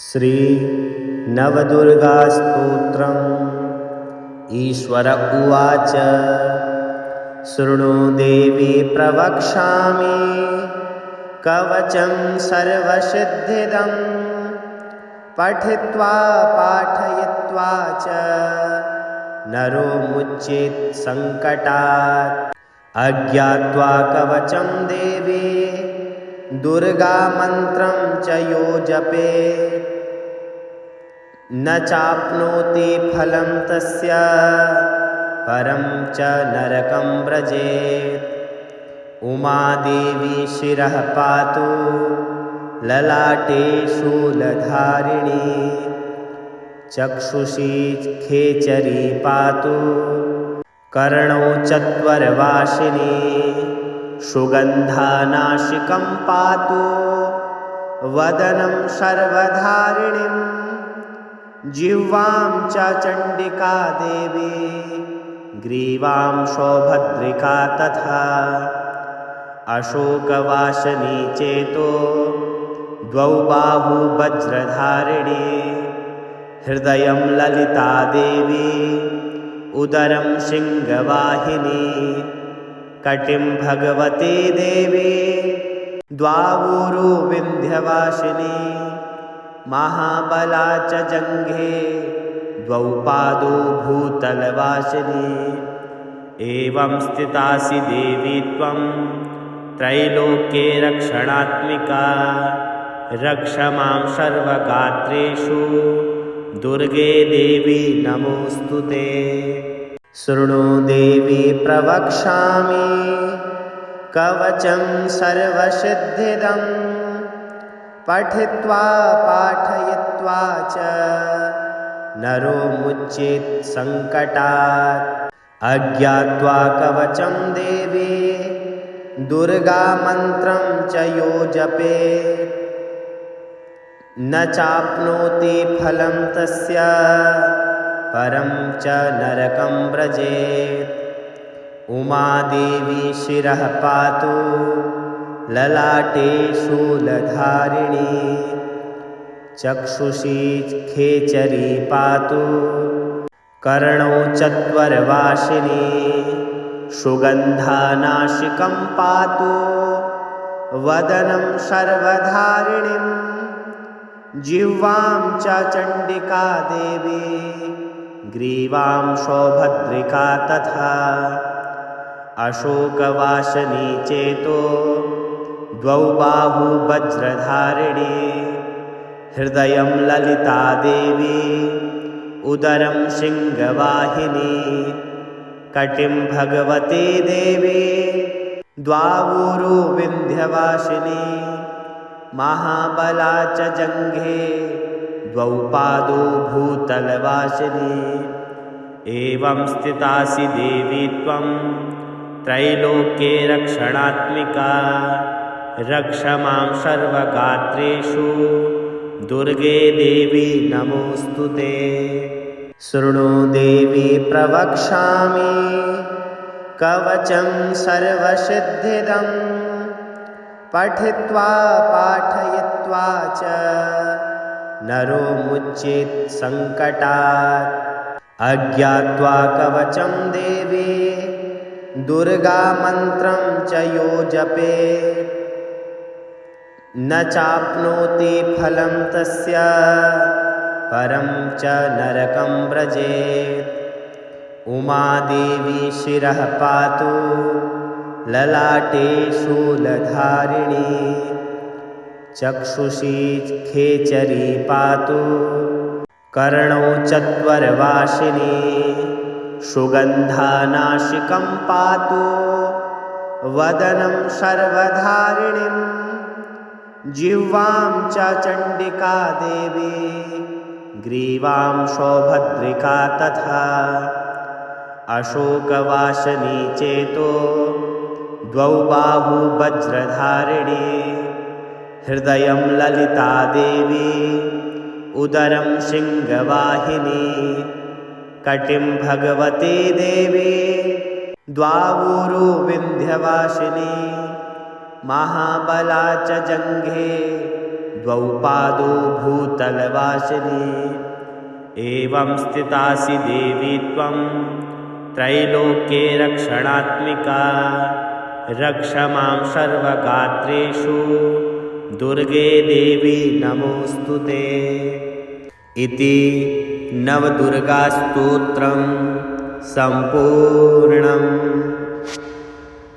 श्रीनवदुर्गास्तोत्रम्। ईश्वर उवाच शृणु देवी प्रवक्ष्यामि। कवचं सर्वसिद्धिदं पठित्वा पाठयित्वा च नरो मुच्येत् सङ्कटात्। अज्ञात्वा कवचं देवी दुर्गामन्त्रं च यो जपेत् न चाप्नोति फलं तस्य परं च नरकं व्रजेत्। उमादेवी शिरः पातु ललाटे शूलधारिणी चक्षुषी खेचरी पातु कर्णौ चत्वरवासिनी सुगन्धानाशिकं पातु वदनं सर्वधारिणीं जिह्वां च चण्डिका देवी ग्रीवां सौभद्रिका तथा अशोकवासनी चेतो द्वौ बाहू वज्रधारिणी हृदयं ललिता देवी उदरं सिंहवाहिनी कटिं भगवती देवी द्वावूरु विन्ध्यवासिनी महाबला च जङ्घे द्वौ पादौ भूतलवासिनी। एवं स्थितासि देवी त्वं त्रैलोक्ये रक्षणात्मिका। रक्ष मां सर्वगात्रेषु। दुर्गे देवी नमोऽस्तु ते। शृणु देवी प्रवक्ष्यामि। कवचं सर्वसिद्धिदं पठित्वा पाठयित्वा च। नरो मुच्येत् सङ्कटात्। अज्ञात्वा कवचं देवी। दुर्गामन्त्रं च यो जपेत् न चाप्नोति फलं तस्य। परं च नरकं व्रजेत्। उमादेवी शिरः पातु ललाटे शूलधारिणी चक्षुषी खेचरी पातु कर्णौ चत्वरवासिनी सुगन्धानाशिकं पातु वदनं सर्वधारिणीं जिह्वां च चण्डिका देवी ग्रीवां सौभद्रिका तथा अशोकवासनी चेतो द्वौ बाहू वज्रधारिणी हृदयं ललिता देवी उदरं सिंहवाहिनी कटिं भगवती देवी द्वावूरु विन्ध्यवासिनी महाबला च जङ्घे द्वौ पादौ भूतलवासिनी एवं स्थितासि देवी त्वं त्रैलोक्ये रक्षणात्मिका रक्ष मां सर्वगात्रेषु। दुर्गे देवी नमोऽस्तु ते। शृणु देवी प्रवक्ष्यामि। कवचं सर्वसिद्धिदं। पठित्वा पाठयित्वा च। नरो मुच्येत् सङ्कटात्। अज्ञात्वा कवचं देवी। दुर्गामन्त्रं च यो जपेत् न चाप्नोति फलं तस्य परं च नरकं व्रजेत्। उमादेवी शिरः पातु ललाटे शूलधारिणी चक्षुषी खेचरी पातु कर्णौ चत्वरवासिनी। सुगन्धानाशिकं पातु वदनं सर्वधारिणीं जिह्वां च चण्डिका देवी ग्रीवां सौभद्रिका तथा अशोकवासनी चेतो द्वौ बाहू वज्रधारिणी हृदयं ललिता देवी उदरं सिंहवाहिनी कटिं भगवती देवी द्वावूरु विन्ध्यवासिनी महाबला च जङ्घे द्वौ पादौ भूतलवासिनि। एवं स्थितासि देवी त्वं त्रैलोक्ये रक्षणात्मिका। रक्ष मां सर्वगात्रेषु। दुर्गे देवी नमोऽस्तु ते। इति नवदुर्गास्तोत्रं सम्पूर्णम्